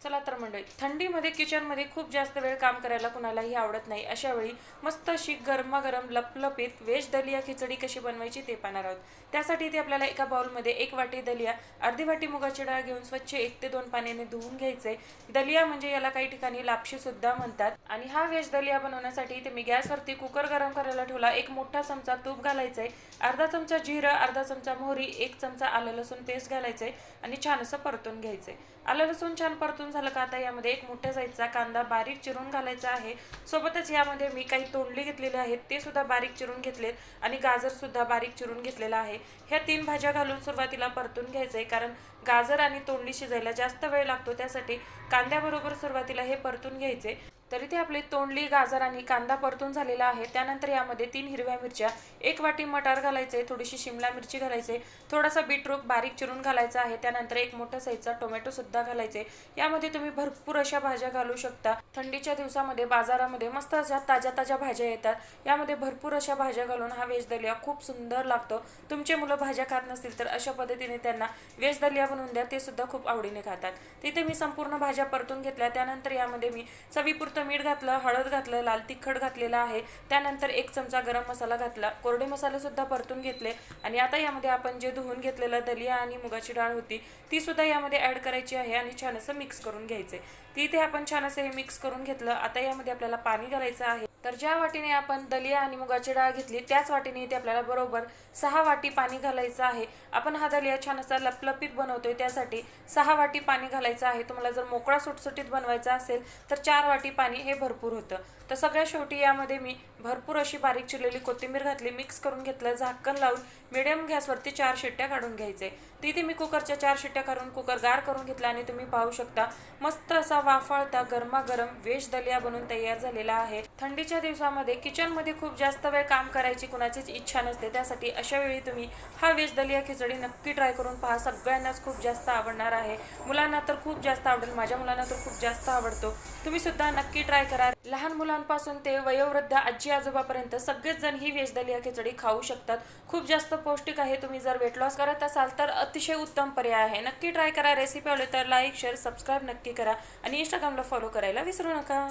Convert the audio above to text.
चला तर मंडळी थंडीमध्ये किचनमध्ये खूप जास्त वेळ काम करायला कुणालाही आवडत नाही. अशा वेळी मस्त अशी गरमागरम लपलपीत व्हेज दलिया खिचडी कशी बनवायची ते पाहणार आहोत. त्यासाठी ते आपल्याला एका बाउलमध्ये एक वाटी दलिया अर्धी वाटी मुगाची डाळ घेऊन स्वच्छ एक ते दोन पाण्याने धुवून घ्यायचे. दलिया म्हणजे याला काही ठिकाणी लापशीसुद्धा म्हणतात. आणि हा व्हेज दलिया बनवण्यासाठी इथे मी गॅसवरती कुकर गरम करायला ठेवला. एक मोठा चमचा तूप घालायचंय. अर्धा चमचा जिरं अर्धा चमचा मोहरी एक चमचा आलं लसूण पेस्ट आहे आणि छान असं परतून घ्यायचंय. आलं लसूण छान परतून झालं का आता यामध्ये एक मोठ्या साईजचा कांदा बारीक चिरून घालायचा आहे. सोबतच यामध्ये मी काही तोंडली घेतलेले आहेत ते सुद्धा बारीक चिरून घेतलेत आणि गाजरसुद्धा बारीक चिरून घेतलेला आहे. ह्या तीन भाज्या घालून सुरुवातीला परतून घ्यायचं आहे कारण गाजर आणि तोंडली शिजायला जास्त वेळ लागतो त्यासाठी कांद्याबरोबर सुरुवातीला हे परतून घ्यायचे तरी ते आपली तोंडली गाजर आणि कांदा परतून झालेला आहे. त्यानंतर यामध्ये तीन हिरव्या मिरच्या एक वाटी मटार घालायचे थोडीशी शिमला मिरची घालायचे थोडासा बीटरूट बारीक चिरून घालायचा आहे. त्यानंतर एक मोठा साईजचा टोमॅटो सुद्धा घालायचे. यामध्ये तुम्ही भरपूर अशा भाज्या घालू शकता. थंडीच्या दिवसामध्ये बाजारामध्ये मस्त अशा ताज्या ताज्या भाज्या येतात. यामध्ये भरपूर अशा भाज्या घालून हा व्हेज दलिया खूप सुंदर लागतो. तुमचे मुलं भाज्या खात नसतील तर अशा पद्धतीने त्यांना व्हेज दलिया बनवून द्या. ते सुद्धा खूप आवडीने खातात. तिथे मी संपूर्ण भाज्या परतून घेतल्या. त्यानंतर यामध्ये मी चवीपुरतं मीठ घातलं हळद घातलं लाल तिखट घातलेलं आहे. त्यानंतर एक चमचा गरम मसाला घातला. कोरडे मसालेसुद्धा परतून घेतले. आणि आता यामध्ये आपण जे धुवून घेतलेलं दलिया आणि मुगाची डाळ होती ती सुद्धा यामध्ये ॲड करायची आहे आणि छान असं मिक्स करून घ्यायचे ती इथे आपण छान असं हे मिक्स करून घेतलं. आता यामध्ये आपल्याला पाणी घालायचं आहे. तर ज्या वाटीने आपण दलिया आणि मुगाची डाळ घेतली त्याच वाटीने इथे आपल्याला बरोबर सहा वाटी पाणी घालायचं आहे. आपण हा दलिया छान असा लपलपीत बनवतोय त्यासाठी सहा वाटी पाणी घालायचं आहे. तुम्हाला जर मोकळा सुटसुटीत बनवायचा असेल तर चार वाटी पाणी हे भरपूर होतं. तर सगळ्या शेवटी यामध्ये मी भरपूर अशी बारीक चिरलेली कोथिंबीर घातली मिक्स करून घेतलं झाकण लावून मिडियम गॅसवरती चार शिट्ट्या काढून घ्यायचे. तिथे मी कुकरच्या चार शिट्ट्या काढून कुकर गार करून घेतला आणि तुम्ही पाहू शकता मस्त असा वाफाळता गरमागरम वेज दलिया बनून तयार झालेला आहे. थंडी सुट्टीच्या दिवसामध्ये किचनमध्ये खूप जास्त वेळ काम करायची कुणाचीच इच्छा नसते. त्यासाठी अशा वेळी तुम्ही हा व्हेज दलिया खिचडी नक्की ट्राय करून पहा. सगळ्यांनाच खूप जास्त आवडणार आहे. मुलांना तर खूप जास्त आवडेल. माझ्या मुलांना तर खूप जास्त आवडतो. तुम्ही सुद्धा नक्की ट्राय करा. लहान मुलांपासून ते वयोवृद्ध आजी आजोबापर्यंत सगळेच जण ही व्हेज दलिया खिचडी खाऊ शकतात. खूप जास्त पौष्टिक आहे. तुम्ही जर वेट लॉस करत असाल तर अतिशय उत्तम पर्याय आहे. नक्की ट्राय करा. रेसिपी आवडली तर लाईक शेअर सबस्क्राईब नक्की करा. आणि इंस्टाग्रामला फॉलो करायला विसरू नका.